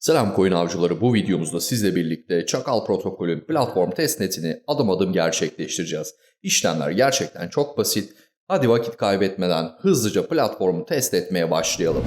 Selam coin avcıları bu videomuzda sizle birlikte Çakal protokolün platform testnetini adım adım gerçekleştireceğiz. İşlemler gerçekten çok basit. Hadi vakit kaybetmeden hızlıca platformu test etmeye başlayalım.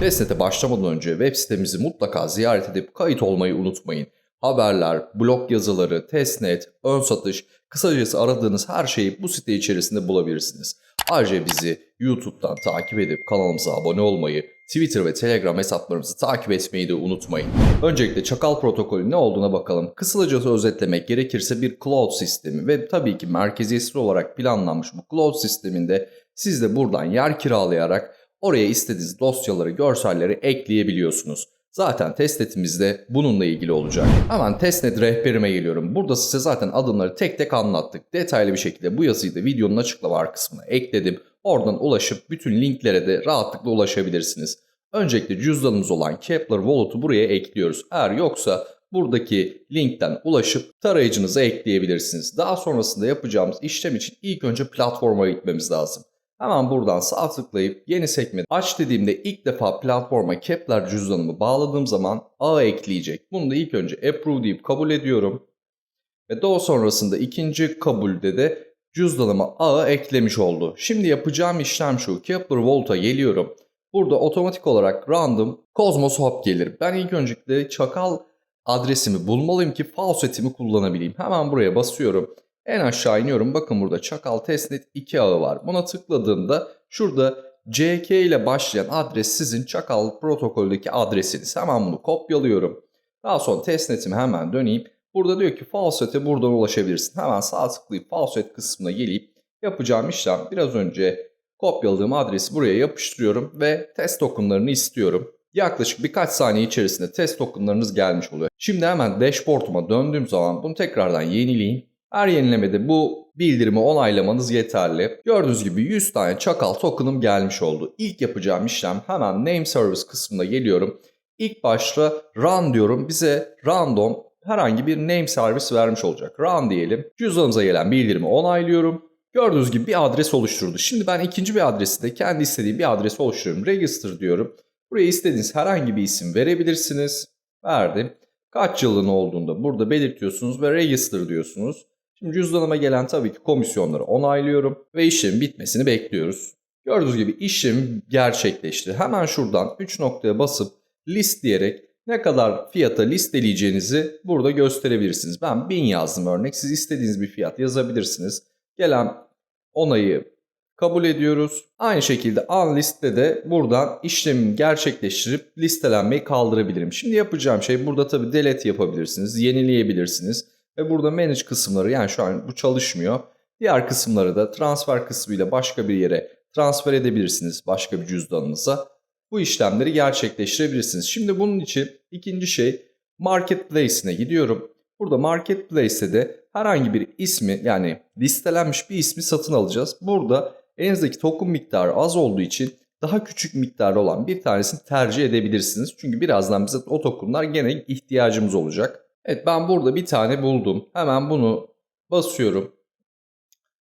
Testnet'e başlamadan önce web sitemizi mutlaka ziyaret edip kayıt olmayı unutmayın. Haberler, blog yazıları, testnet, ön satış, kısacası aradığınız her şeyi bu site içerisinde bulabilirsiniz. Ayrıca bizi YouTube'dan takip edip kanalımıza abone olmayı, Twitter ve Telegram hesaplarımızı takip etmeyi de unutmayın. Öncelikle Çakal protokolü ne olduğuna bakalım. Kısaca özetlemek gerekirse bir cloud sistemi ve tabii ki merkeziyetsiz olarak planlanmış bu cloud sisteminde siz de buradan yer kiralayarak oraya istediğiniz dosyaları, görselleri ekleyebiliyorsunuz. Zaten testnetimiz de bununla ilgili olacak. Hemen testnet rehberime geliyorum. Burada size zaten adımları tek tek anlattık. Detaylı bir şekilde bu yazıyı da videonun açıklama kısmına ekledim. Oradan ulaşıp bütün linklere de rahatlıkla ulaşabilirsiniz. Öncelikle cüzdanımız olan Kepler Wallet'u buraya ekliyoruz. Eğer yoksa buradaki linkten ulaşıp tarayıcınıza ekleyebilirsiniz. Daha sonrasında yapacağımız işlem için ilk önce platforma gitmemiz lazım. Hemen buradan sağ tıklayıp yeni sekme aç dediğimde ilk defa platforma Kepler cüzdanımı bağladığım zaman ağı ekleyecek. Bunu da ilk önce approve deyip kabul ediyorum. Ve daha sonrasında ikinci kabulde de cüzdanıma ağı eklemiş oldu. Şimdi yapacağım işlem şu. Kepler Vault'a geliyorum. Burada otomatik olarak random Cosmos Hub gelir. Ben ilk öncelikle çakal adresimi bulmalıyım ki faucetimi kullanabileyim. Hemen buraya basıyorum. En aşağı iniyorum. Bakın burada Çakal Testnet 2 ağı var. Buna tıkladığımda şurada CK ile başlayan adres sizin Çakal protokoldeki adresiniz. Hemen bunu kopyalıyorum. Daha sonra testnetime hemen döneyim. Burada diyor ki faucet'e buradan ulaşabilirsin. Hemen sağ tıklayıp faucet kısmına gelip yapacağım işlem biraz önce kopyaladığım adresi buraya yapıştırıyorum ve test tokenlarını istiyorum. Yaklaşık birkaç saniye içerisinde test tokenlarınız gelmiş oluyor. Şimdi hemen dashboard'uma döndüğüm zaman bunu tekrardan yenileyim. Her yenilemede bu bildirimi onaylamanız yeterli. Gördüğünüz gibi 100 tane çakal token'ım gelmiş oldu. İlk yapacağım işlem hemen name service kısmına geliyorum. İlk başta run diyorum. Bize random herhangi bir name service vermiş olacak. Run diyelim. Cüzdanımıza gelen bildirimi onaylıyorum. Gördüğünüz gibi bir adres oluşturdu. Şimdi ben ikinci bir adresi de kendi istediğim bir adresi oluşturuyorum. Register diyorum. Buraya istediğiniz herhangi bir isim verebilirsiniz. Verdim. Kaç yılın olduğunda burada belirtiyorsunuz ve register diyorsunuz. Şimdi cüzdanıma gelen tabii ki komisyonları onaylıyorum ve işlemin bitmesini bekliyoruz. Gördüğünüz gibi işlem gerçekleşti. Hemen şuradan 3 noktaya basıp list diyerek ne kadar fiyata listeleyeceğinizi burada gösterebilirsiniz. Ben 1000 yazdım örnek. Siz istediğiniz bir fiyat yazabilirsiniz. Gelen onayı kabul ediyoruz. Aynı şekilde unlist'te de buradan işlemi gerçekleştirip listelenmeyi kaldırabilirim. Şimdi yapacağım şey burada tabii delete yapabilirsiniz, yenileyebilirsiniz. Ve burada manage kısımları yani şu an bu çalışmıyor. Diğer kısımları da transfer kısmıyla başka bir yere transfer edebilirsiniz başka bir cüzdanınıza. Bu işlemleri gerçekleştirebilirsiniz. Şimdi bunun için ikinci şey marketplace'ine gidiyorum. Burada marketplace'te de herhangi bir ismi yani listelenmiş bir ismi satın alacağız. Burada elinizdeki token miktarı az olduğu için daha küçük miktarda olan bir tanesini tercih edebilirsiniz. Çünkü birazdan bize o tokenlar gene ihtiyacımız olacak. Evet ben burada bir tane buldum. Hemen bunu basıyorum.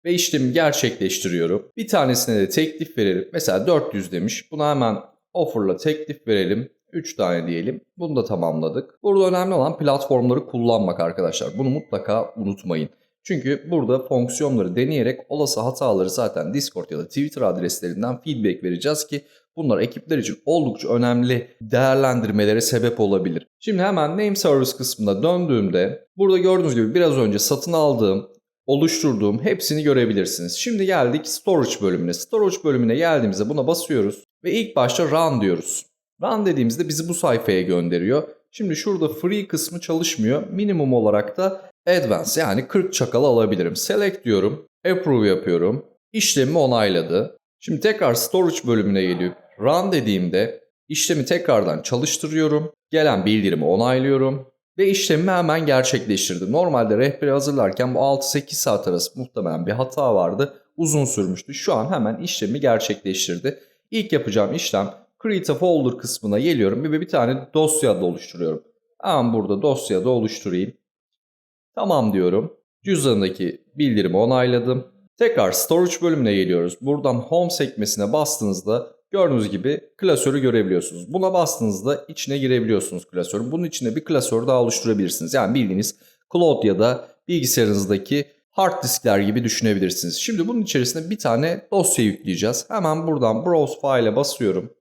Ve işlemi gerçekleştiriyorum. Bir tanesine de teklif verelim. Mesela 400 demiş. Buna hemen offer'la teklif verelim. 3 tane diyelim. Bunu da tamamladık. Burada önemli olan platformları kullanmak arkadaşlar. Bunu mutlaka unutmayın. Çünkü burada fonksiyonları deneyerek olası hataları zaten Discord ya da Twitter adreslerinden feedback vereceğiz ki bunlar ekipler için oldukça önemli değerlendirmelere sebep olabilir. Şimdi hemen name service kısmına döndüğümde burada gördüğünüz gibi biraz önce satın aldığım, oluşturduğum hepsini görebilirsiniz. Şimdi geldik storage bölümüne. Storage bölümüne geldiğimizde buna basıyoruz ve ilk başta run diyoruz. Run dediğimizde bizi bu sayfaya gönderiyor. Şimdi şurada free kısmı çalışmıyor. Minimum olarak da advance yani 40 çakal alabilirim. Select diyorum. Approve yapıyorum. İşlemi onayladı. Şimdi tekrar storage bölümüne gelip run dediğimde işlemi tekrardan çalıştırıyorum. Gelen bildirimi onaylıyorum. Ve işlemi hemen gerçekleştirdi. Normalde rehberi hazırlarken bu 6-8 saat arası muhtemelen bir hata vardı. Uzun sürmüştü. Şu an hemen işlemi gerçekleştirdi. İlk yapacağım işlem Create a Folder kısmına geliyorum ve bir tane dosya da oluşturuyorum. Hemen burada dosya da oluşturayım. Tamam diyorum. Cüzdanındaki bildirimi onayladım. Tekrar Storage bölümüne geliyoruz. Buradan Home sekmesine bastığınızda Gördüğünüz gibi klasörü görebiliyorsunuz. Buna bastığınızda içine girebiliyorsunuz klasörün. Bunun içine bir klasör daha oluşturabilirsiniz. Yani bildiğiniz cloud ya da bilgisayarınızdaki hard diskler gibi düşünebilirsiniz. Şimdi bunun içerisine bir tane dosya yükleyeceğiz. Hemen buradan browse file'e basıyorum.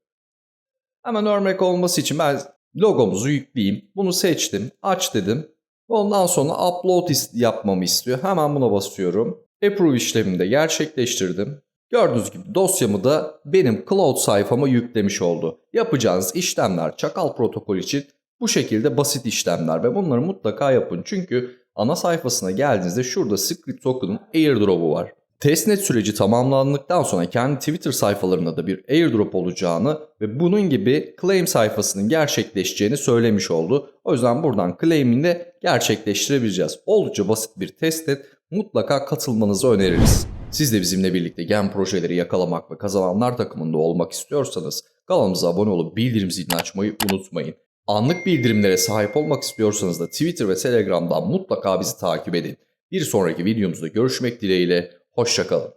Hemen örnek olması için ben logomuzu yükleyeyim. Bunu seçtim. Aç dedim. Ondan sonra upload yapmamı istiyor. Hemen buna basıyorum. Approve işlemini de gerçekleştirdim. Gördüğünüz gibi dosyamı da benim cloud sayfama yüklemiş oldu. Yapacağınız işlemler Çakal protokol için bu şekilde basit işlemler ve bunları mutlaka yapın. Çünkü ana sayfasına geldiğinizde şurada script token'ın airdrop'u var. Testnet süreci tamamlandıktan sonra kendi Twitter sayfalarında da bir airdrop olacağını ve bunun gibi claim sayfasının gerçekleşeceğini söylemiş oldu. O yüzden buradan claim'ini de gerçekleştirebileceğiz. Oldukça basit bir testnet mutlaka katılmanızı öneririz. Siz de bizimle birlikte gen projeleri yakalamak ve kazananlar takımında olmak istiyorsanız kanalımıza abone olup bildirim zilini açmayı unutmayın. Anlık bildirimlere sahip olmak istiyorsanız da Twitter ve Telegram'dan mutlaka bizi takip edin. Bir sonraki videomuzda görüşmek dileğiyle, hoşçakalın.